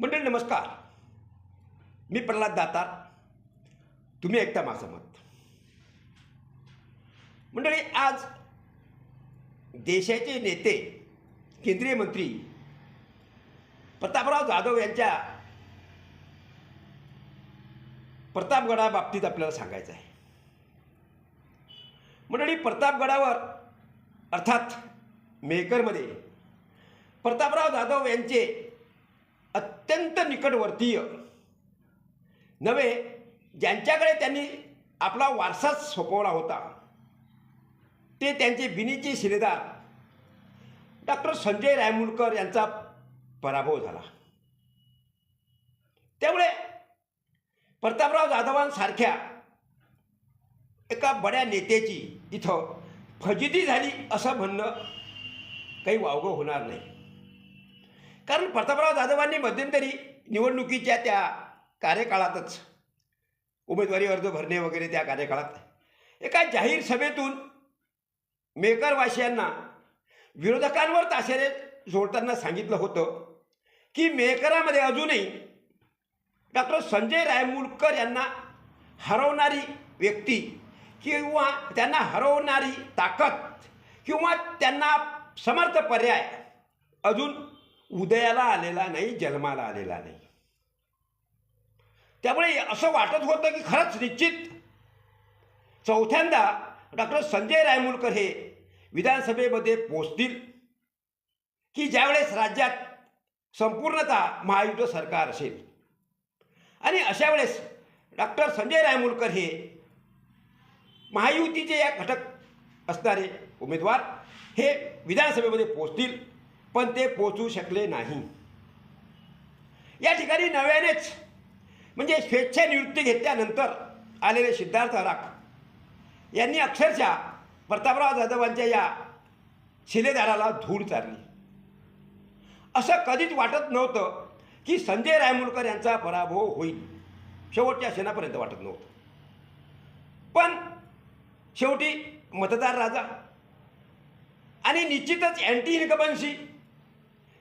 मंडळी नमस्कार. मी प्रल्हाद दातार. तुम्ही ऐकता माझं मत. मंडळी आज देशाचे नेते केंद्रीय मंत्री प्रतापराव जाधव यांच्या प्रतापगडाबाबतीत आपल्याला सांगायचं आहे. मंडळी प्रतापगडावर अर्थात मेहकरमध्ये प्रतापराव जाधव यांचे अत्यंत निकटवर्तीय. नव्हे ज्यांच्याकडे त्यांनी आपला वारसाच सोपवला होता ते त्यांचे बिनीचे शिलेदार डॉक्टर संजय रायमुलकर यांचा पराभव झाला. त्यामुळे प्रतापराव जाधवांसारख्या एका बड्या नेत्याची इथं फजिती झाली असं म्हणणं काही वावगं होणार नाही. कारण प्रतापराव जाधवांनी मध्यंतरी निवडणुकीच्या त्या कार्यकाळातच उमेदवारी अर्ज भरणे वगैरे त्या कार्यकाळात एका जाहीर सभेतून मेकरवासियांना विरोधकांवर ताशेरे जोडताना सांगितलं होतं की मेकरामध्ये अजूनही डॉक्टर संजय रायमुलकर यांना हरवणारी व्यक्ती किंवा त्यांना हरवणारी ताकद किंवा त्यांना समर्थ पर्याय अजून उदयाला आलेला नाही जन्माला आलेला नाही. त्यामुळे असं वाटत होतं की खरंच निश्चित चौथ्यांदा डॉक्टर संजय रायमुलकर हे विधानसभेमध्ये पोचतील की ज्यावेळेस राज्यात संपूर्णतः महायुद्ध सरकार असेल. आणि अशा वेळेस डॉक्टर संजय रायमुलकर हे महायुतीचे या घटक असणारे उमेदवार हे विधानसभेमध्ये पोचतील. पण ते पोचू शकले नाही. या ठिकाणी नव्यानेच म्हणजे स्वेच्छानिवृत्ती घेतल्यानंतर आलेले सिद्धार्थ राख यांनी अक्षरशः प्रतापराव जाधवांच्या या शिलेदाराला धूळ चारली. असं कधीच वाटत नव्हतं की संजय रायमुलकर यांचा पराभव होईल. शेवटच्या क्षणापर्यंत वाटत नव्हतं. पण शेवटी मतदार राजा आणि निश्चितच अँटी इन्कमन्सी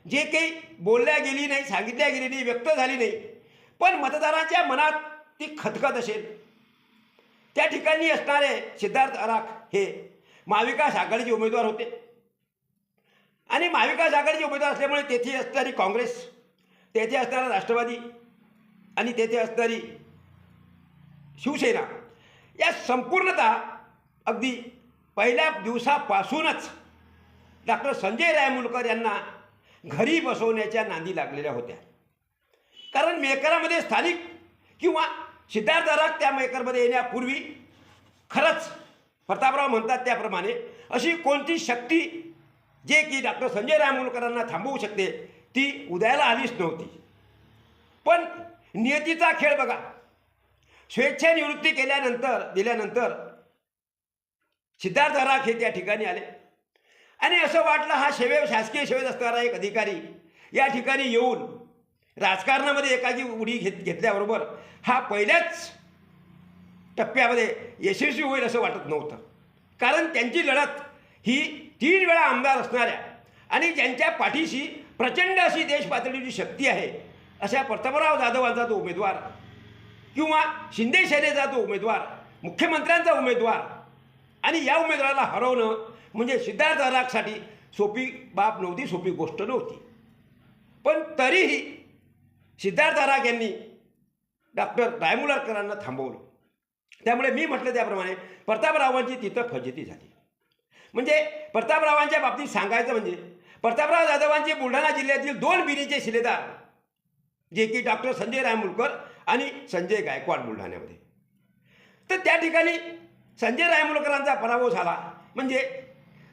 जे काही बोलल्या गेली नाही सांगितल्या गेली नाही व्यक्त झाली नाही पण मतदारांच्या मनात ती खतखत असेल. त्या ठिकाणी असणारे सिद्धार्थ अराख हे महाविकास आघाडीचे उमेदवार होते. आणि महाविकास आघाडीचे उमेदवार असल्यामुळे तेथे असणारी काँग्रेस तेथे असणारा राष्ट्रवादी आणि तेथे असणारी शिवसेना या संपूर्णतः अगदी पहिल्या दिवसापासूनच डॉक्टर संजय रायमुलकर यांना घरी बसवण्याच्या नांदी लागलेल्या होत्या. कारण मेकरामध्ये स्थानिक किंवा सिद्धार्थराग त्या मेकरमध्ये येण्यापूर्वी खरंच प्रतापराव म्हणतात त्याप्रमाणे अशी कोणती शक्ती जे की डॉक्टर संजय रामोलकरांना थांबवू शकते ती उदयाला आलीच नव्हती. पण नियतीचा खेळ बघा. स्वेच्छानिवृत्ती केल्यानंतर दिल्यानंतर सिद्धार्थराख हे त्या ठिकाणी आले. आणि असं वाटलं हा सेवे शासकीय सेवेत असणारा एक अधिकारी या ठिकाणी येऊन राजकारणामध्ये एकाची उडी घेत घेतल्याबरोबर हा पहिल्याच टप्प्यामध्ये यशस्वी होईल असं वाटत नव्हतं. कारण त्यांची लढत ही तीन वेळा आमदार असणाऱ्या आणि ज्यांच्या पाठीशी प्रचंड अशी देशपातळीची शक्ती आहे अशा प्रतापराव जाधवांचा तो उमेदवार किंवा शिंदे सेनेचा तो उमेदवार मुख्यमंत्र्यांचा उमेदवार आणि या उमेदवाराला हरवणं म्हणजे सिद्धार्थ रागसाठी सोपी बाब नव्हती सोपी गोष्ट नव्हती. पण तरीही सिद्धार्थ राग यांनी डॉक्टर रायमुलारकरांना थांबवलं. त्यामुळे मी म्हटलं त्याप्रमाणे प्रतापरावांची तिथं फजिती झाली. म्हणजे प्रतापरावांच्या बाबतीत सांगायचं म्हणजे प्रतापराव जाधवांचे बुलढाणा जिल्ह्यातील दोन बिरीचे शिलेदार जे की डॉक्टर संजय रायमुलकर आणि संजय गायकवाड बुलढाण्यामध्ये. तर त्या ठिकाणी संजय रायमुलकरांचा पराभव झाला. म्हणजे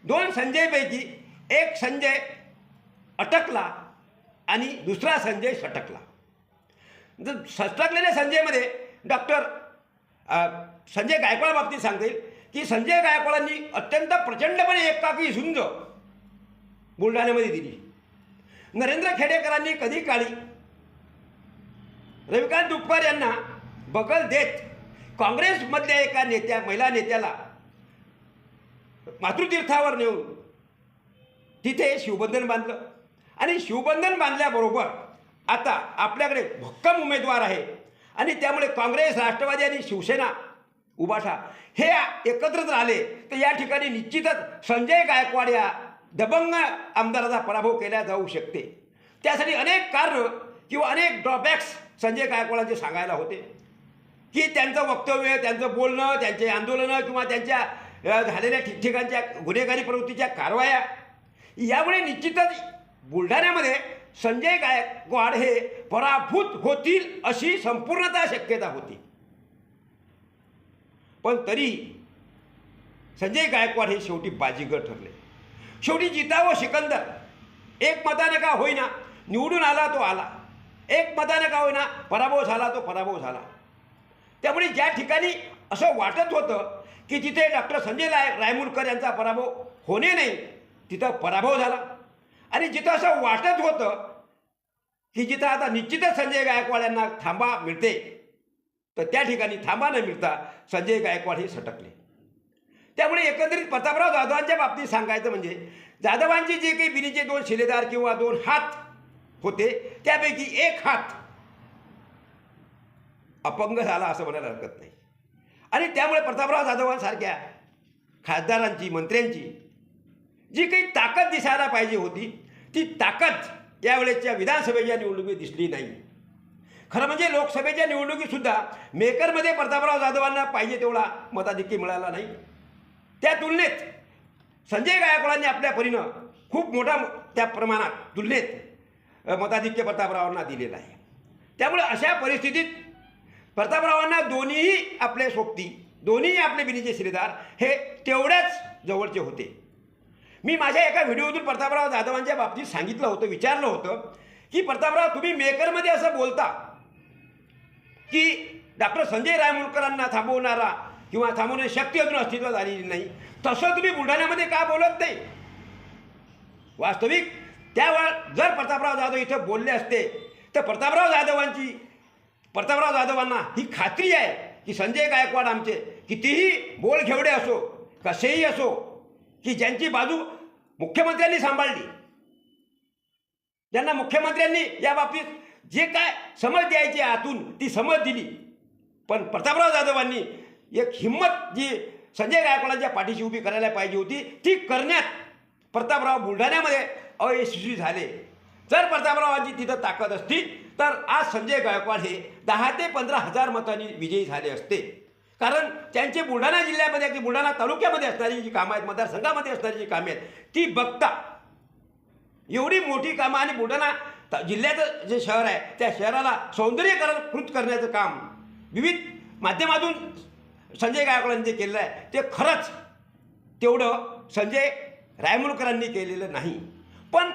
दोन संजयपैकी एक संजय अटकला आणि दुसरा संजय सटकला. जर सटकलेल्या संजयमध्ये डॉक्टर संजय गायकवाड बाबतीत की संजय गायकवाडांनी अत्यंत प्रचंडपणे एकाकी झुंज बुलढाण्यामध्ये दिली. नरेंद्र खेडेकरांनी कधी काळी रविकांत दुपकर यांना बगल देत काँग्रेसमधल्या एका नेत्या महिला नेत्याला मातृतीर्थावर नेऊन तिथे शिवबंधन बांधलं. आणि शिवबंधन बांधल्याबरोबर आता आपल्याकडे भक्कम उमेदवार आहे. आणि त्यामुळे काँग्रेस राष्ट्रवादी आणि शिवसेना उभाठा. हे एकत्रच राहिले तर या ठिकाणी निश्चितच संजय गायकवाड या दबंग आमदाराचा पराभव केला जाऊ शकते. त्यासाठी अनेक कारण किंवा अनेक ड्रॉबॅक्स संजय गायकवाडांचे सांगायला होते. की त्यांचं वक्तव्य त्यांचं बोलणं त्यांचे आंदोलनं किंवा त्यांच्या झालेल्या ठिकठिकाणच्या गुन्हेगारी प्रवृत्तीच्या कारवाया. यामुळे निश्चितच बुलढाण्यामध्ये संजय गायकवाड हे पराभूत होतील अशी संपूर्णतः शक्यता होती. पण तरी संजय गायकवाड हे शेवटी बाजीगर ठरले. शेवटी जितावं सिकंदर. एक मताने का होईना निवडून आला तो आला. एक मताने का होईना पराभव झाला तो पराभव झाला. त्यामुळे ज्या ठिकाणी असं वाटत होतं की तिथे डॉक्टर संजय राय रायमुरकर यांचा पराभव होणे नाही तिथं पराभव झाला. आणि जिथं असं वाटत होतं की जिथं आता निश्चितच संजय गायकवाड यांना थांबा मिळते तर त्या ठिकाणी थांबा न मिळता संजय गायकवाड हे सटकले. त्यामुळे एकंदरीत प्रतापराव जाधवांच्या बाबतीत सांगायचं म्हणजे जाधवांचे जे काही बिनीचे दोन शिलेदार किंवा दोन हात होते त्यापैकी एक हात अपंग झाला असं म्हणायला हरकत नाही. आणि त्यामुळे प्रतापराव जाधवांसारख्या खासदारांची मंत्र्यांची जी काही ताकद दिसायला पाहिजे होती ती ताकद यावेळेसच्या विधानसभेच्या निवडणुकीत दिसली नाही. खरं म्हणजे लोकसभेच्या निवडणुकीतसुद्धा मेकरमध्ये प्रतापराव जाधवांना पाहिजे तेवढा मताधिक्य मिळाला नाही. त्या तुलनेत संजय गायकवाडांनी आपल्या परीनं खूप मोठा त्या प्रमाणात तुलनेत मताधिक्य प्रतापरावांना दिलेलं आहे. त्यामुळे अशा परिस्थितीत प्रतापरावांना दोन्हीही आपले सोबती दोन्हीही आपले बिनीचे श्रीदार हे तेवढ्याच जवळचे होते. मी माझ्या एका व्हिडिओतून प्रतापराव जाधवांच्या बाबतीत सांगितलं होतं विचारलं होतं की प्रतापराव तुम्ही मेकरमध्ये असं बोलता की डॉक्टर संजय रायमुलकरांना थांबवणारा किंवा थांबवण्याची शक्ती अजून अस्तित्वात आलेली नाही तसं तुम्ही बुलढाण्यामध्ये का बोलत नाही? वास्तविक त्यावेळा जर प्रतापराव जाधव इथं बोलले असते तर प्रतापराव जाधवांची प्रतापराव जाधवांना ही खात्री आहे की संजय गायकवाड आमचे कितीही बोलखेवडे असो कसेही असो की ज्यांची बाजू मुख्यमंत्र्यांनी सांभाळली. ज्यांना मुख्यमंत्र्यांनी या बाबतीत जे काय समज द्यायची आतून ती समज दिली. पण प्रतापराव जाधवांनी एक हिंमत जी संजय गायकवाडांच्या पाठीशी उभी करायला पाहिजे होती ती करण्यात प्रतापराव बुलढाण्यामध्ये अयशस्वी झाले. जर प्रतापरावांची तिथं ताकद असती तर आज संजय गायकवाड हे दहा ते पंधरा हजार मतांनी विजयी झाले असते. कारण त्यांचे बुलढाणा जिल्ह्यामध्ये की बुलढाणा तालुक्यामध्ये असणारी जी कामं आहेत मतदारसंघामध्ये असणारी जी कामे आहेत ती बघता. एवढी मोठी कामं आणि बुलढाणा जिल्ह्याचं जे शहर आहे त्या शहराला सौंदर्यकरण कृत करण्याचं काम विविध माध्यमातून संजय गायकवाडांनी जे केलेलं आहे ते खरंच तेवढं संजय रायमुलकरांनी केलेलं नाही. पण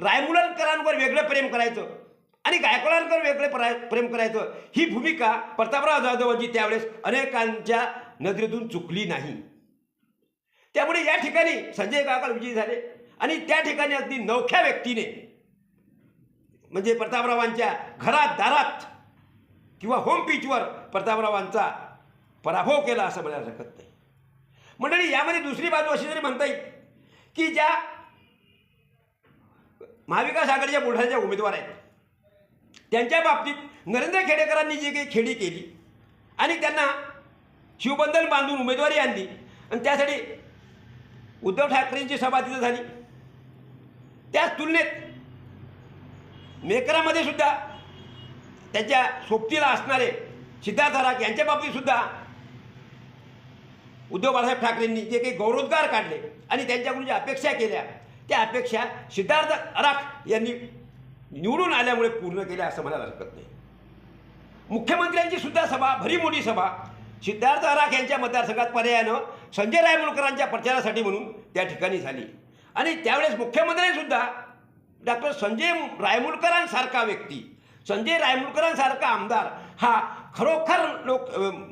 रायमुलकरांवर वेगळं प्रेम करायचं आणि गायकवाडांवर वेगळे प्रा प्रेम करायचं. ही भूमिका प्रतापराव जाधवांची त्यावेळेस अनेकांच्या नजरेतून चुकली नाही. त्यामुळे या ठिकाणी संजय गायकवाड विजयी झाले. आणि त्या ठिकाणी अगदी नवख्या व्यक्तीने म्हणजे प्रतापरावांच्या घरात दारात किंवा होम पिचवर प्रतापरावांचा पराभव केला असं म्हणायला हरकत नाही. मंडळी यामध्ये दुसरी बाजू अशी जरी म्हणता येईल की ज्या महाविकास आघाडीच्या बुलढाण्याच्या उमेदवार आहेत त्यांच्या बाबतीत नरेंद्र खेडेकरांनी जी काही खेळी केली आणि त्यांना शिवबंधन बांधून उमेदवारी आणली आणि त्यासाठी उद्धव ठाकरेंची सभा तिथं झाली. त्याच तुलनेत मेकरामध्ये सुद्धा त्यांच्या सोबतीला असणारे सिद्धार्थ राख यांच्या बाबतीतसुद्धा उद्धव बाळासाहेब ठाकरेंनी जे काही गौरवोद्गार काढले आणि त्यांच्याकडून ज्या अपेक्षा केल्या त्या अपेक्षा सिद्धार्थ अराख यांनी निवडून आल्यामुळे पूर्ण केल्या असं म्हणायला हरकत नाही. मुख्यमंत्र्यांची सुद्धा सभा भरी मोठी सभा. सिद्धार्थ अराख यांच्या मतदारसंघात पर्यायानं संजय रायमुलकरांच्या प्रचारासाठी म्हणून त्या ठिकाणी झाली. आणि त्यावेळेस मुख्यमंत्र्यांनीसुद्धा डॉक्टर संजय रायमुलकरांसारखा व्यक्ती संजय रायमुलकरांसारखा आमदार हा खरोखर लोक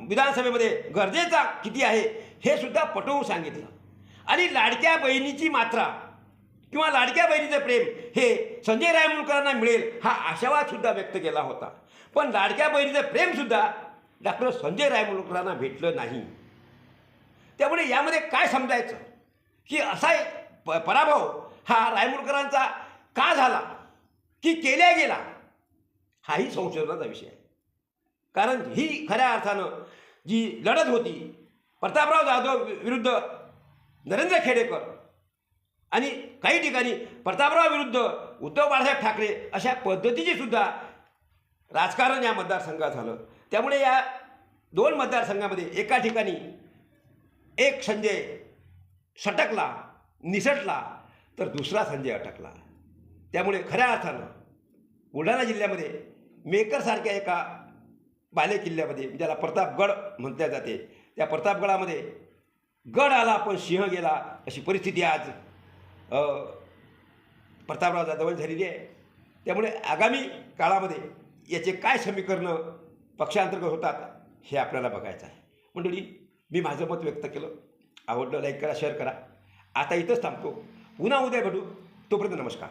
विधानसभेमध्ये गरजेचा किती आहे हे सुद्धा पटवून सांगितलं. आणि लाडक्या बहिणीची मात्रा किंवा लाडक्या बहिणीचं प्रेम हे संजय रायमुळकरांना मिळेल हा आशावाद सुद्धा व्यक्त केला होता. पण लाडक्या बहिणीचं प्रेमसुद्धा डॉक्टर संजय रायमुळकरांना भेटलं नाही. त्यामुळे यामध्ये काय समजायचं? की असा प पराभव हा रायमुळकरांचा का झाला? की केल्या गेला? हाही संशोधनाचा विषय आहे. कारण ही खऱ्या अर्थानं जी लढत होती प्रतापराव जाधव विरुद्ध नरेंद्र खेडेकर आणि काही ठिकाणी प्रतापराव विरुद्ध उद्धव बाळासाहेब ठाकरे अशा पद्धतीचे सुद्धा राजकारण या मतदारसंघात झालं. त्यामुळे या दोन मतदारसंघामध्ये एका ठिकाणी एक संजय सटकला निसटला तर दुसरा संजय अटकला. त्यामुळे खऱ्या अर्थानं बुलढाणा जिल्ह्यामध्ये मेकरसारख्या एका बाले किल्ल्यामध्ये म्हणजे ज्याला प्रतापगड म्हटल्या जाते त्या प्रतापगडामध्ये गड आला पण सिंह गेला अशी परिस्थिती आज प्रतापराव जाधव झालेली आहे त्यामुळे आगामी काळामध्ये याचे काय समीकरणं पक्षांतर्गत होतात हे आपल्याला बघायचं आहे. मंडळी मी माझं मत व्यक्त केलं. आवडलं लाईक करा शेअर करा. आता इथंच थांबतो. पुन्हा उद्या भेटू. तोपर्यंत नमस्कार.